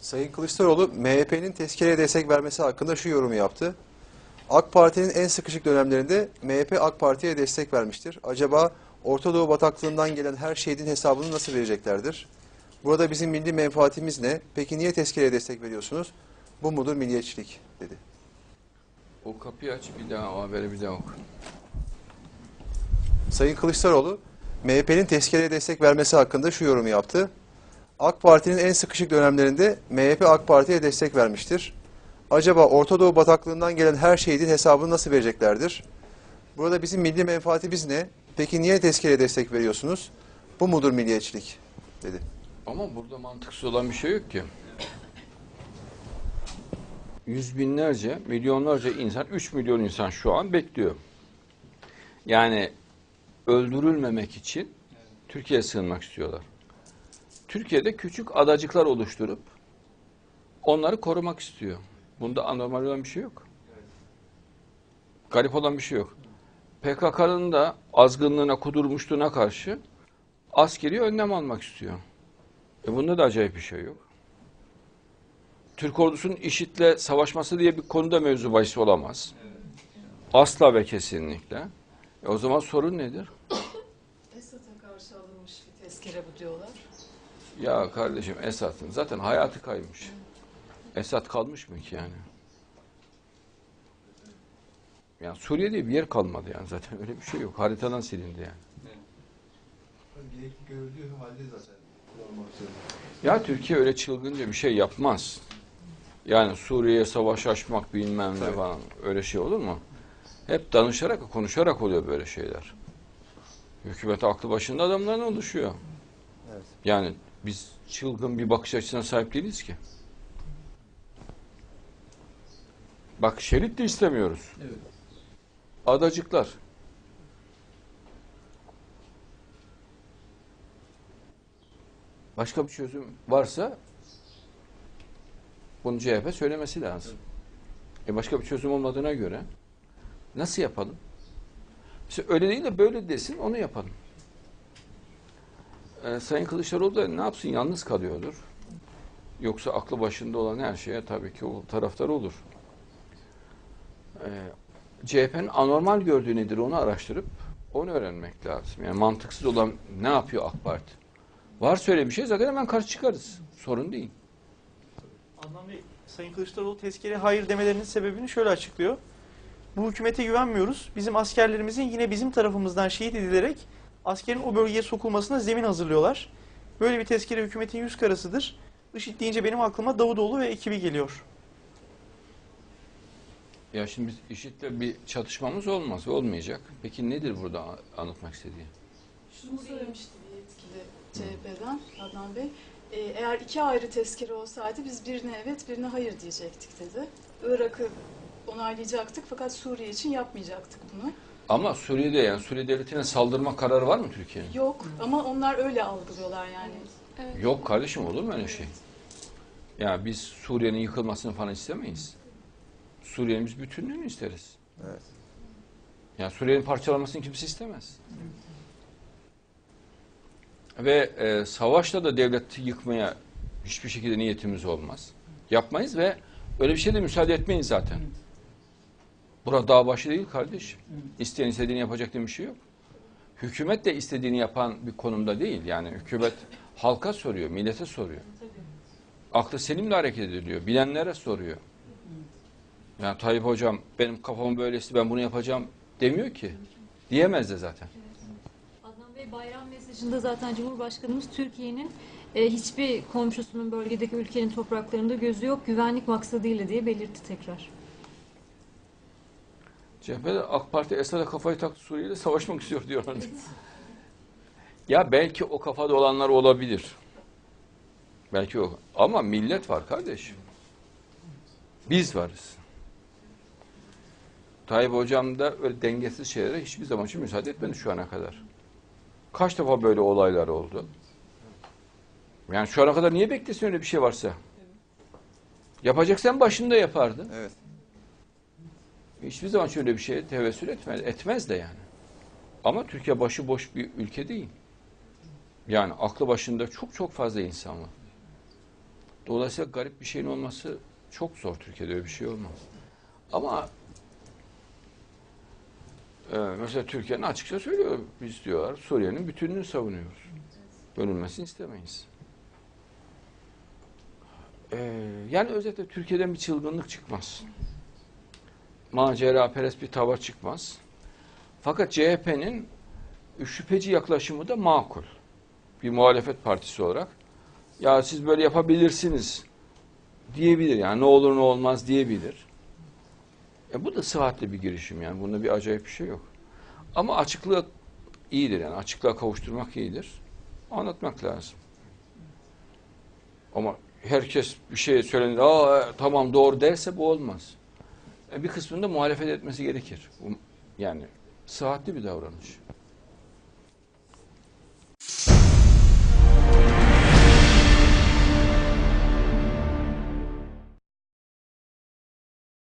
Sayın Kılıçdaroğlu MHP'nin tezkereye destek vermesi hakkında şu yorumu yaptı. AK Parti'nin en sıkışık dönemlerinde MHP AK Parti'ye destek vermiştir. Acaba Orta Doğu bataklığından gelen her şehidin hesabını nasıl vereceklerdir? Burada bizim milli menfaatimiz ne? Peki niye tezkereye destek veriyorsunuz? Bu mudur milliyetçilik? dedi. O kapıyı aç bir daha o haberi bir daha oku. Sayın Kılıçdaroğlu MHP'nin tezkereye destek vermesi hakkında şu yorumu yaptı. AK Parti'nin en sıkışık dönemlerinde MHP AK Parti'ye destek vermiştir. Acaba Orta Doğu bataklığından gelen her şehidin hesabını nasıl vereceklerdir? Burada bizim milli menfaatimiz ne? Peki niye tezkereye destek veriyorsunuz? Bu mudur milliyetçilik? dedi. Ama burada mantıksız olan bir şey yok ki. Yüz binlerce, milyonlarca insan, 3 milyon insan şu an bekliyor. Yani öldürülmemek için Türkiye'ye sığınmak istiyorlar. Türkiye'de küçük adacıklar oluşturup onları korumak istiyor. Bunda anormal olan bir şey yok. Garip olan bir şey yok. PKK'nın da azgınlığına, kudurmuşluğuna karşı askeri önlem almak istiyor. E bunda da acayip bir şey yok. Türk ordusunun IŞİD'le savaşması diye bir konuda mevzu bahis olamaz. Asla ve kesinlikle. E o zaman sorun nedir? Esad'a karşı alınmış bir tezkere bu diyorlar. Ya kardeşim Esad'ın zaten hayatı kaymış. Esad kalmış mı ki yani? Yani Suriye'de bir yer kalmadı yani zaten öyle bir şey yok. Haritadan silindi yani. Gerekli görüldüğü halde zaten kullanmak zorunda. Ya Türkiye öyle çılgınca bir şey yapmaz. Yani Suriye'ye savaş açmak bilmem ne Tabii. falan öyle şey olur mu? Hep danışarak, konuşarak oluyor böyle şeyler. Hükümet aklı başında adamların oluşuyor. Evet. Yani biz çılgın bir bakış açısına sahip değiliz ki. Bak şerit de istemiyoruz. Evet. Adacıklar. Başka bir çözüm varsa bunu CHP söylemesi lazım. E başka bir çözüm olmadığına göre nasıl yapalım? Mesela öyle değil de böyle desin onu yapalım. E, Sayın Kılıçdaroğlu da ne yapsın yalnız kalıyordur. Yoksa aklı başında olan her şeye tabii ki o taraftar olur. E, CHP'nin anormal gördüğü nedir onu araştırıp onu öğrenmek lazım. Yani mantıksız olan ne yapıyor AK Parti? Varsa öyle bir şey zaten hemen karşı çıkarız. Sorun değil. Adnan Bey, Sayın Kılıçdaroğlu tezkere hayır demelerinin sebebini şöyle açıklıyor. Bu hükümete güvenmiyoruz. Bizim askerlerimizin yine bizim tarafımızdan şehit edilerek askerin o bölgeye sokulmasına zemin hazırlıyorlar. Böyle bir tezkere hükümetin yüz karasıdır. IŞİD deyince benim aklıma Davutoğlu ve ekibi geliyor. Ya şimdi biz IŞİD'le bir çatışmamız olmaz, olmayacak. Peki nedir burada anlatmak istediği? Şunu söylemişti bir yetkili CHP'den Adnan Bey. e, eğer iki ayrı tezkere olsaydı biz birine evet birine hayır diyecektik dedi. Irak'ı onaylayacaktık fakat Suriye için yapmayacaktık bunu. Ama Suriye'de yani Suriye devletine saldırma kararı var mı Türkiye'nin? Yok ama onlar öyle algılıyorlar yani. Yok kardeşim olur mu öyle şey? Ya biz Suriye'nin yıkılmasını falan istemeyiz. Suriye'nin biz bütünlüğünü isteriz. Evet. Yani Suriye'nin parçalanmasını kimse istemez. Ve e, savaşla da devleti yıkmaya hiçbir şekilde niyetimiz olmaz. Yapmayız ve öyle bir şey de müsaade etmeyiz zaten. Burada dağ başı değil kardeşim. İsteyen istediğini yapacak diye bir şey yok. Hükümet de istediğini yapan bir konumda değil. Yani hükümet halka soruyor, millete soruyor. Aklı selimle hareket ediliyor. Bilenlere soruyor. Yani Tayyip Hocam benim kafam böylesi ben bunu yapacağım demiyor ki. Diyemez de zaten. Adnan Bey bayram mesajında zaten Cumhurbaşkanımız Türkiye'nin e, hiçbir komşusunun bölgedeki ülkenin topraklarında gözü yok güvenlik maksadıyla diye belirtti tekrar. CHP'de AK Parti Esad'a kafayı taktı Suriye'de savaşmak istiyor diyorlar. Ya belki o kafada olanlar olabilir. Belki o. Ama millet var kardeşim. Biz varız. Tayyip Hocam da öyle dengesiz şeylere hiçbir zaman için müsaade etmedi şu ana kadar. Kaç defa böyle olaylar oldu? Yani şu ana kadar niye beklesin öyle bir şey varsa? Yapacaksan başında yapardı. Evet. Hiçbir zaman şöyle bir şeye tevessül etmez, etmez de yani. Ama Türkiye başıboş bir ülke değil. Yani aklı başında çok çok fazla insan var. Dolayısıyla garip bir şeyin olması çok zor Türkiye'de öyle bir şey olmaz. Ama e, mesela Türkiye'nin açıkça söylüyor biz diyorlar Suriye'nin bütünlüğünü savunuyoruz. Bölünmesini istemeyiz. E, yani özetle Türkiye'den bir çılgınlık çıkmaz. Macera perest bir tavır çıkmaz. Fakat CHP'nin şüpheci yaklaşımı da makul. Bir muhalefet partisi olarak. Ya siz böyle yapabilirsiniz diyebilir. Yani ne olur ne olmaz diyebilir. E bu da sıhhatli bir girişim yani. Bunda bir acayip bir şey yok. Ama açıklığı iyidir yani. Açıklığa kavuşturmak iyidir. Anlatmak lazım. Ama herkes bir şey söylenir, Aa, tamam doğru derse bu olmaz. E bir kısmında muhalefet etmesi gerekir. Yani sıhhatli bir davranış.